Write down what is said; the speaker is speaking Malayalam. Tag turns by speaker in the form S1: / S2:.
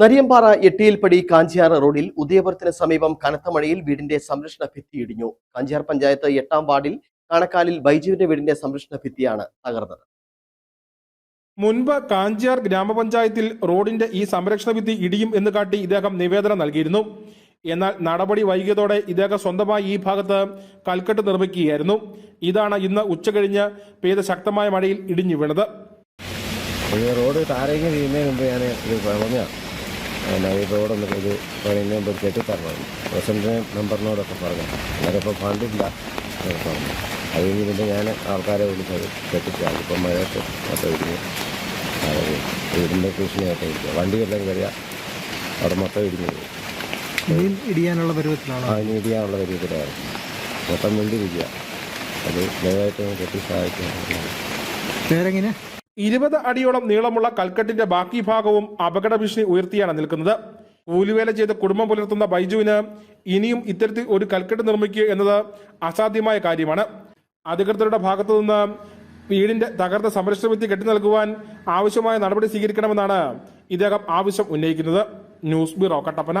S1: നരിയമ്പാറ എട്ടിയിൽപ്പടി കാഞ്ചിയാർ റോഡിൽ ഉദയപുരത്തിന് സമീപം കനത്ത മഴയിൽ വീടിന്റെ സംരക്ഷണ ഭിത്തി ഇടിഞ്ഞു. കാഞ്ചിയാർ പഞ്ചായത്ത് എട്ടാം വാർഡിൽ കാണക്കാലിൽ ബൈജുവിന്റെ വീടിന്റെ സംരക്ഷണ ഭിത്തിയാണ് തകർന്നത്.
S2: മുൻപ് കാഞ്ചിയാർ ഗ്രാമപഞ്ചായത്തിൽ റോഡിന്റെ ഈ സംരക്ഷണ ഭിത്തി ഇടിയും എന്ന് കാട്ടി ഇദ്ദേഹം നിവേദനം നൽകിയിരുന്നു. എന്നാൽ നടപടി വൈകിയതോടെ ഇദ്ദേഹം സ്വന്തമായി ഈ ഭാഗത്ത് കൽക്കെട്ട് നിർമ്മിക്കുകയായിരുന്നു. ഇതാണ് ഇന്ന് ഉച്ചകഴിഞ്ഞ് പെയ്ത ശക്തമായ മഴയിൽ ഇടിഞ്ഞു വീണത്.
S3: റോഡ് താരങ്ങി ചെയ്യുന്നതിന് മുമ്പ് ഞാൻ ഇത് റോഡൊന്ന് ഇത് പറയുന്നതിന് മുമ്പ് പറഞ്ഞു. പ്രസിഡന്റ് നമ്പറിനോടൊക്കെ പറഞ്ഞു. ഇപ്പോൾ ഫണ്ടില്ല എന്നൊക്കെ പറഞ്ഞു. അത് കഴിഞ്ഞ് പിന്നെ ഞാൻ ആൾക്കാരെ വിളിച്ചത് കെട്ടിച്ചാൽ ഇപ്പം മഴയൊക്കെ ഒക്കെ ഇടിഞ്ഞ് വീടിന്റെ ഭീഷണിയായിട്ട് ഇരിക്കുക. വണ്ടിയെല്ലാം കയറിയ അവിടെ മൊത്തം ഇടിഞ്ഞു പോയി.
S4: ഇടിയാനുള്ള പരുവത്തിലാണ്?
S3: അതിന് ഇടിയാനുള്ള പരുവത്തിലായിരുന്നു. മൊത്തം വേണ്ടിയിരിക്കുക അത് ദയവായിട്ട് കെട്ടി സഹായിക്കാൻ
S4: പേരെങ്ങനെ?
S2: ഇരുപത് അടിയോളം നീളമുള്ള കൽക്കെട്ടിന്റെ ബാക്കി ഭാഗവും അപകട ഭീഷണി ഉയർത്തിയാണ് നിൽക്കുന്നത്. കൂലിവേല ചെയ്ത് കുടുംബം പുലർത്തുന്ന ബൈജുവിന് ഇനിയും ഇത്തരത്തിൽ ഒരു കൽക്കെട്ട് നിർമ്മിക്കുക എന്നത് അസാധ്യമായ കാര്യമാണ്. അധികൃതരുടെ ഭാഗത്തു നിന്ന് വീടിന്റെ തകർത്ത സംരക്ഷണ ഭിത്തി കെട്ടി നൽകുവാൻ ആവശ്യമായ നടപടി സ്വീകരിക്കണമെന്നാണ് ഇദ്ദേഹം ആവശ്യം ഉന്നയിക്കുന്നത്. News bureau Kattappana.